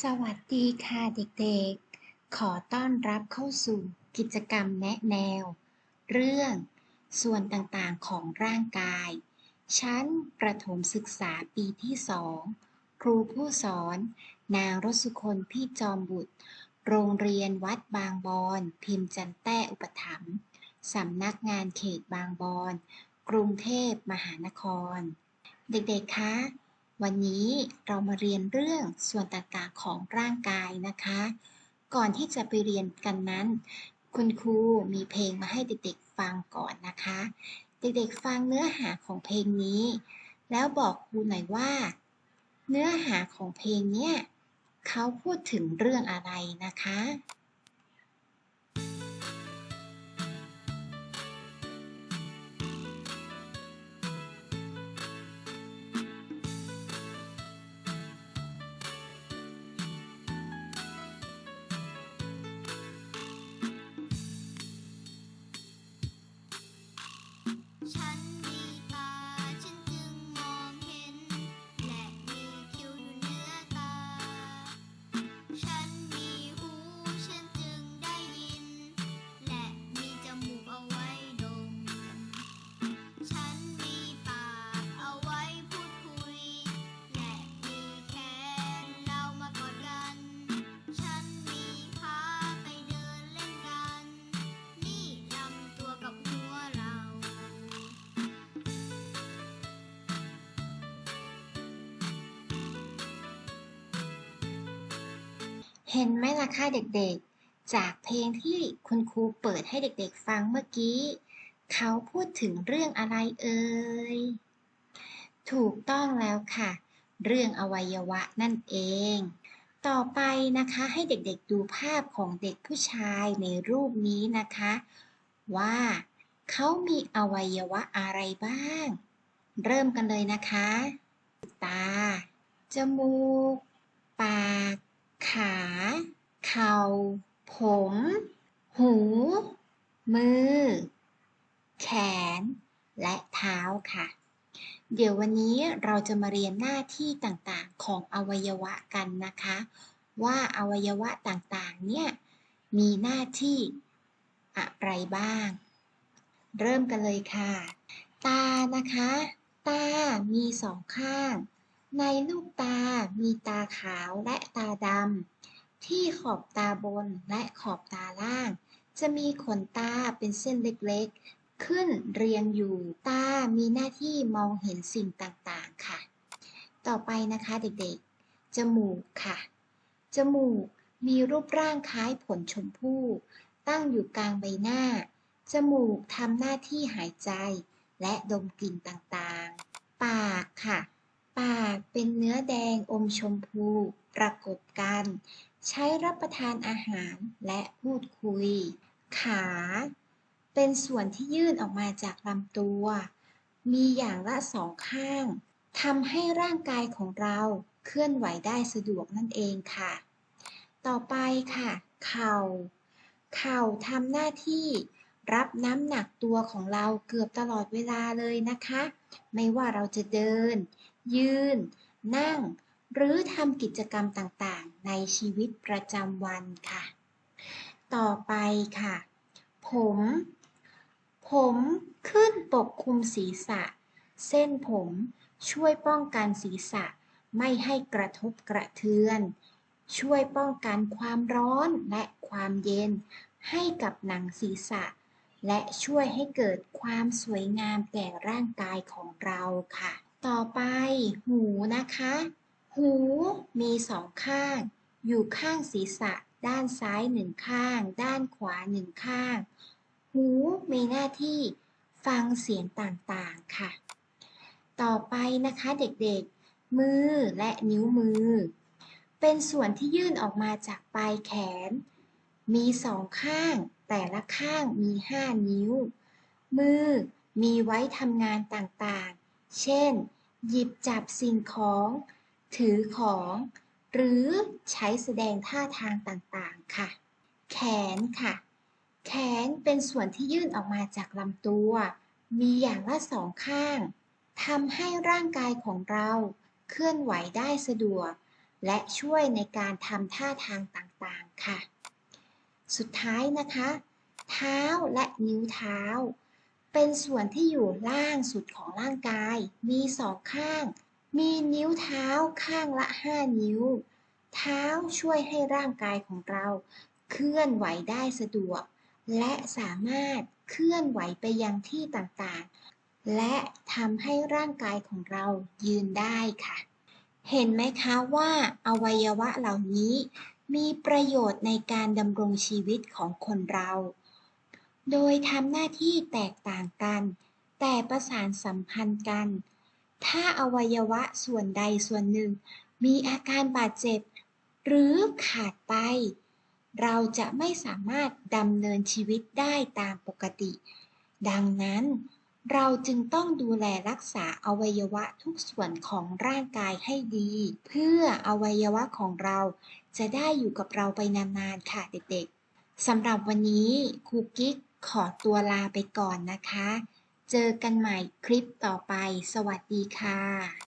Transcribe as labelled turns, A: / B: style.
A: สวัสดีค่ะเด็กๆ ขอต้อนรับเข้าสู่กิจกรรมแนะแนว เรื่องส่วนต่างๆของร่างกาย ชั้นประถมศึกษาปีที่สอง ครูผู้สอน นางรสุคนพี่จอมบุตร โรงเรียนวัดบางบอน พิมพ์จันแต้อุปถัมภ์สำนักงานเขตบางบอน กรุงเทพมหานคร เด็กๆ คะ วันนี้เรามาเรียนเรื่องส่วนต่างๆของร่างกายนะคะ ก่อนที่จะไปเรียนกันนั้น คุณครูมีเพลงมาให้เด็กๆฟังก่อนนะคะ เด็กๆฟังเนื้อหาของเพลงนี้ แล้วบอกครูหน่อยว่า เนื้อหาของเพลงเนี้ยเขาพูดถึงเรื่องอะไรนะคะ เห็นไหมล่ะค่ะเด็กๆ จากเพลงที่คุณครูเปิดให้เด็กๆฟังเมื่อกี้ เขาพูดถึงเรื่องอะไรเอ่ย ถูกต้องแล้วค่ะ เรื่องอวัยวะนั่นเอง ต่อไปนะคะให้เด็กๆดูภาพของเด็กผู้ชายในรูปนี้นะคะ ว่าเขามีอวัยวะอะไรบ้าง เริ่มกันเลยนะคะ ตา จมูก ปาก ขา เข่า ผม หู มือ แขน และเท้าค่ะ เดี๋ยววันนี้เราจะมาเรียนหน้าที่ต่างๆของอวัยวะกันนะคะ ว่าอวัยวะต่างๆ เนี่ย มีหน้าที่อะไรบ้าง เริ่มกันเลยค่ะ ตานะคะ ตา มีสองข้าง ในลูกตา มีตาขาวและตาดำ ที่ขอบตาบนและขอบตาล่าง จะมีขนตาเป็นเส้นเล็กๆ ขึ้นเรียงอยู่ ตา มีหน้าที่มองเห็นสิ่งต่างๆ ค่ะ ต่อไปนะคะเด็กๆ จมูกค่ะ จมูกมีรูปร่างคล้ายผลชมพู่ ตั้งอยู่กลางใบหน้า จมูกทำหน้าที่หายใจ และดมกลิ่นต่างๆ ปากค่ะ ปากเป็นเนื้อแดงอมชมพูประกบกัน ใช้รับประทานอาหารและพูดคุย ขา เป็นส่วนที่ยื่นออกมาจากลำตัว มีอย่างละสองข้างทำให้ร่างกายของเราเคลื่อนไหวได้สะดวกนั่นเองค่ะ ต่อไปค่ะ เข่า เข่าทำหน้าที่รับน้ำหนักตัวของเราเกือบตลอดเวลาเลยนะคะ ไม่ว่าเราจะเดิน ยืน นั่ง หรือทำกิจกรรมต่างๆ ในชีวิตประจำวันค่ะ ต่อไปค่ะ ผม ผมขึ้นปกคลุมศีรษะ เส้นผมช่วยป้องกันศีรษะไม่ให้กระทบกระเทือน ช่วยป้องกันความร้อนและความเย็น ให้กับหนังศีรษะ และช่วยให้เกิดความสวยงามแก่ร่างกายของเราค่ะ ต่อไป หูนะคะ หูมีสองข้าง อยู่ข้างศีรษะ ด้านซ้ายหนึ่งข้าง ด้านขวาหนึ่งข้าง หูมีหน้าที่ฟังเสียงต่างๆค่ะ ต่อไปนะคะเด็กๆ มือและนิ้วมือ เป็นส่วนที่ยื่นออกมาจากปลายแขน มีสองข้าง แต่ละข้างมีห้านิ้ว มือมีไว้ทำงานต่างๆ เช่น หยิบจับสิ่งของ ถือของ หรือใช้แสดงท่าทางต่างๆ ค่ะ แขนค่ะ แขนเป็นส่วนที่ยื่นออกมาจากลำตัว มีอย่างละสองข้างทำให้ร่างกายของเราเคลื่อนไหวได้สะดวก และช่วยในการทำท่าทางต่างๆ ค่ะ สุดท้ายนะคะ เท้าและนิ้วเท้า เป็นส่วนที่อยู่ล่างสุดของร่างกาย มีสองข้าง มีนิ้วเท้าข้างละ 5 นิ้ว เท้าช่วยให้ร่างกายของเรา เคลื่อนไหวได้สะดวก และสามารถเคลื่อนไหวไปยังที่ต่างๆ และทำให้ร่างกายของเรายืนได้ค่ะ เห็นไหมคะว่าอวัยวะเหล่านี้ มีประโยชน์ในการดำรงชีวิตของคนเรา โดยทำหน้าที่แตกต่างกัน แต่ประสานสัมพันธ์กัน ถ้าอวัยวะส่วนใดส่วนหนึ่ง มีอาการบาดเจ็บ หรือขาดไป เราจะไม่สามารถดำเนินชีวิตได้ตามปกติ ดังนั้นเราจึงต้องดูแลรักษาอวัยวะทุกส่วนของร่างกายให้ดี เพื่ออวัยวะของเราจะได้อยู่กับเราไปนานๆค่ะเด็กๆสำหรับวันนี้ครูกิ๊ก ขอตัวลาไปก่อนนะคะ เจอกันใหม่คลิปต่อไป สวัสดีค่ะ